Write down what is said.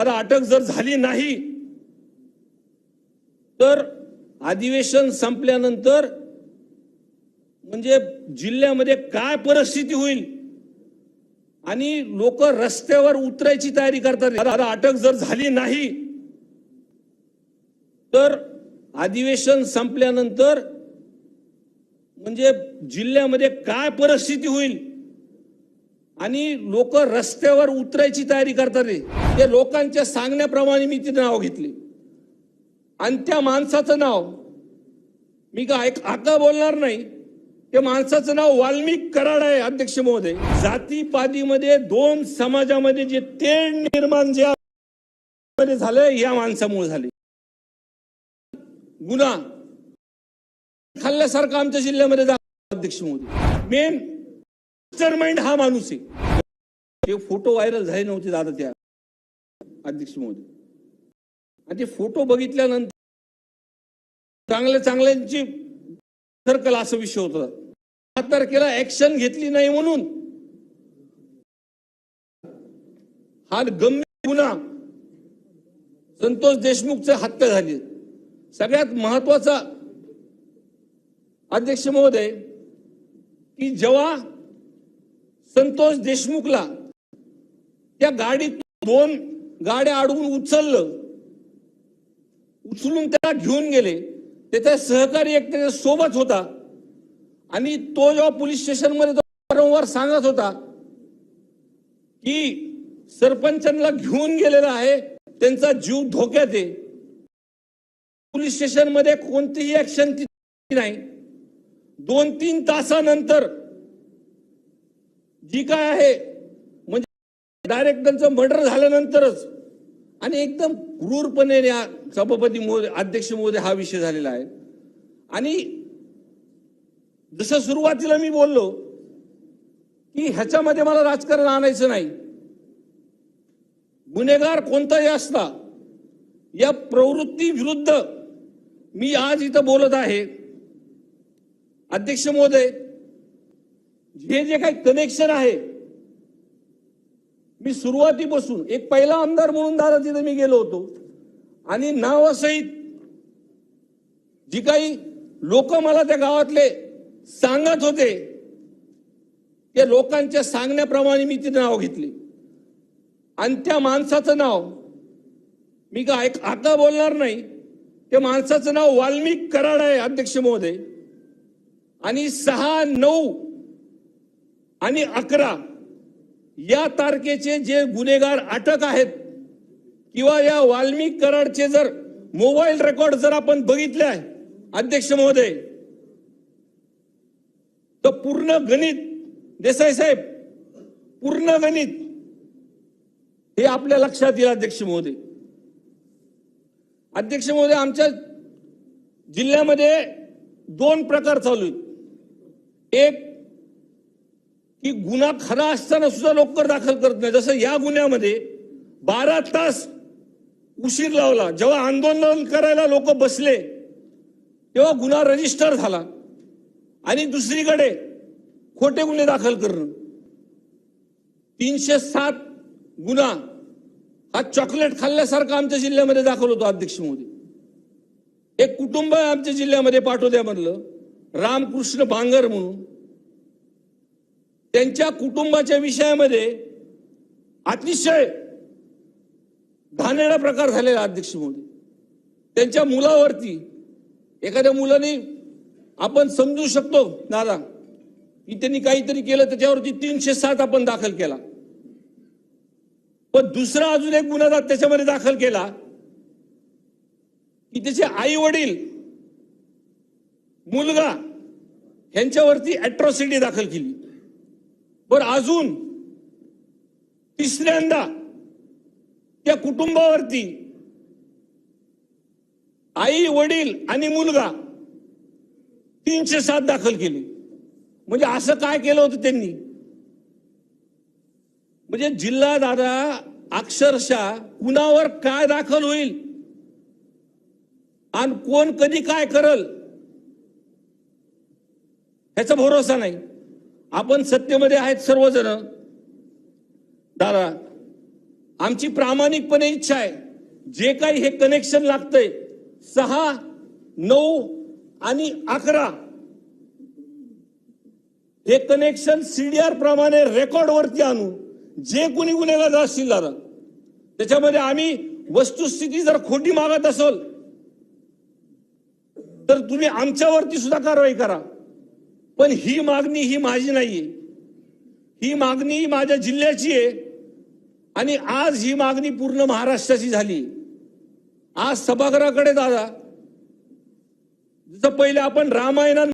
आता अटक जर झाली नाही तर अधिवेशन संपल्यानंतर म्हणजे जिल्ह्यामध्ये काय परिस्थिती होईल? आणि लोक रस्त्यावर उतरायची तयारी करतात. आता अटक जर झाली नाही तर अधिवेशन संपल्यानंतर म्हणजे जिल्ह्यामध्ये काय परिस्थिती होईल? आणि लोक रस्त्यावर उतरायची तयारी करतात रे. ते लोकांच्या सांगण्याप्रमाणे मी तिथे नाव घेतले. आणि त्या माणसाचं नाव मी काय आका बोलणार नाही. त्या माणसाचं नाव वाल्मिक कराड आहे अध्यक्ष महोदय. जातीपातीमध्ये दोन समाजामध्ये जे तेढ निर्माण जे मध्ये झालंय या माणसामुळे झाले. गुन्हा. खाल्ल्यासारखं आमच्या जिल्ह्यामध्ये अध्यक्ष मोदी मेन माइंड हा माणूस आहे. ते फोटो व्हायरल झाले नव्हते दादा त्या अध्यक्ष महोदय आणि ते फोटो बघितल्यानंतर चांगल्या चांगल्यांची सर्कल असा विषय होता. सात तारखेला ऍक्शन घेतली नाही म्हणून. हा गंभीर गुन्हा. संतोष देशमुखचं हत्या झाली. सगळ्यात महत्त्वाचा अध्यक्ष महोदय की जेव्हा संतोष देशमुखला त्या गाडीत दोन गाड्या अडवून उचललं. उचलून त्याला घेऊन गेले. त्याचा सहकारी एक त्याच्या सोबत होता. आणि तो जेव्हा पोलीस स्टेशनमध्ये तो वारंवार सांगत होता की सरपंचांना घेऊन गेलेला आहे. त्यांचा जीव धोक्यात आहे. पोलीस स्टेशनमध्ये कोणतीही ऍक्शन नाही. दोन तीन तासानंतर जी काय आहे म्हणजे डायरेक्ट त्यांचं मर्डर झाल्यानंतरच. आणि एकदम क्रूरपणे या सभापती महोदय अध्यक्ष महोदय हा विषय झालेला आहे. आणि जसं सुरुवातीला मी बोललो की ह्याच्यामध्ये मला राजकारण आणायचं नाही. गुन्हेगार कोणताही असला या प्रवृत्ती विरुद्ध मी आज इथं बोलत आहे. अध्यक्ष महोदय हे जे काही कनेक्शन आहे मी सुरुवातीपासून एक पहिला आमदार म्हणून दादा तिथे मी गेलो होतो. आणि नावासहित जी काही लोक मला त्या गावातले सांगत होते त्या लोकांच्या सांगण्याप्रमाणे मी तिथे नाव घेतले. आणि त्या माणसाचं नाव मी काय आता बोलणार नाही त्या माणसाचं नाव वाल्मिक कराड आहे अध्यक्ष महोदय. आणि सहा नऊ आणि अकरा या तारखेचे जे गुन्हेगार अटक आहेत किंवा या वाल्मिक कराडचे जर मोबाईल रेकॉर्ड जर आपण बघितले आहे अध्यक्ष महोदय तर पूर्ण गणित देसाई साहेब पूर्ण गणित हे आपल्या लक्षात येईल अध्यक्ष महोदय. अध्यक्ष महोदय आमच्या जिल्ह्यामध्ये दोन प्रकार चालू आहेत. एक की गुन्हा खरा असताना सुद्धा लवकर दाखल करत नाही. जसं या गुन्ह्यामध्ये बारा तास उशीर लावला. जेव्हा आंदोलन करायला लोक बसले तेव्हा गुन्हा रजिस्टर झाला. आणि दुसरीकडे खोटे गुन्हे दाखल करणं. तीनशे सात गुन्हा हा चॉकलेट खाल्ल्यासारखा आमच्या जिल्ह्यामध्ये दाखल होतो अध्यक्ष मोदी. एक कुटुंब आमच्या जिल्ह्यामध्ये पाठवत्या म्हणलं रामकृष्ण बांगर म्हणून. त्यांच्या कुटुंबाच्या विषयामध्ये अतिशय घाणेरडा प्रकार झालेला अध्यक्ष मोदी. त्यांच्या मुलावरती एखाद्या मुलाने आपण समजू शकतो दादा की त्यांनी काहीतरी केलं त्याच्यावरती तीनशे सात आपण दाखल केला. पण दुसरा अजून एक गुन्हा त्याच्यामध्ये दाखल केला की त्याचे आई वडील मुलगा ह्यांच्यावरती अॅट्रॉसिटी दाखल केली. बर अजून तिसऱ्यांदा त्या कुटुंबावरती आई वडील आणि मुलगा तीनशे सात दाखल केली. म्हणजे असं काय केलं होतं त्यांनी? म्हणजे जिल्हा दादा अक्षरशः कुणावर काय दाखल होईल? आणि कोण कधी काय करल? ह्याचा भरोसा नाही. आपण सत्तेमध्ये आहेत सर्वजण. दादा आमची प्रामाणिकपणे इच्छा आहे. जे काही हे कनेक्शन लागतंय सहा नऊ आणि अकरा हे कनेक्शन सीडीआर प्रमाणे रेकॉर्ड वरती आणू. जे कुणी गुन्हेगार असतील दादा. त्याच्यामध्ये आम्ही वस्तुस्थिती जर खोटी मागत असेल तर तुम्ही आमच्यावरती सुद्धा कारवाई करा. पण ही मागणी ही माझी नाहीये ही मागणी माझ्या जिल्ह्याची आहे. आणि आज ही मागणी पूर्ण महाराष्ट्राची झाली. आज सभागृहाकडे दादा. जसं पहिले आपण रामायणात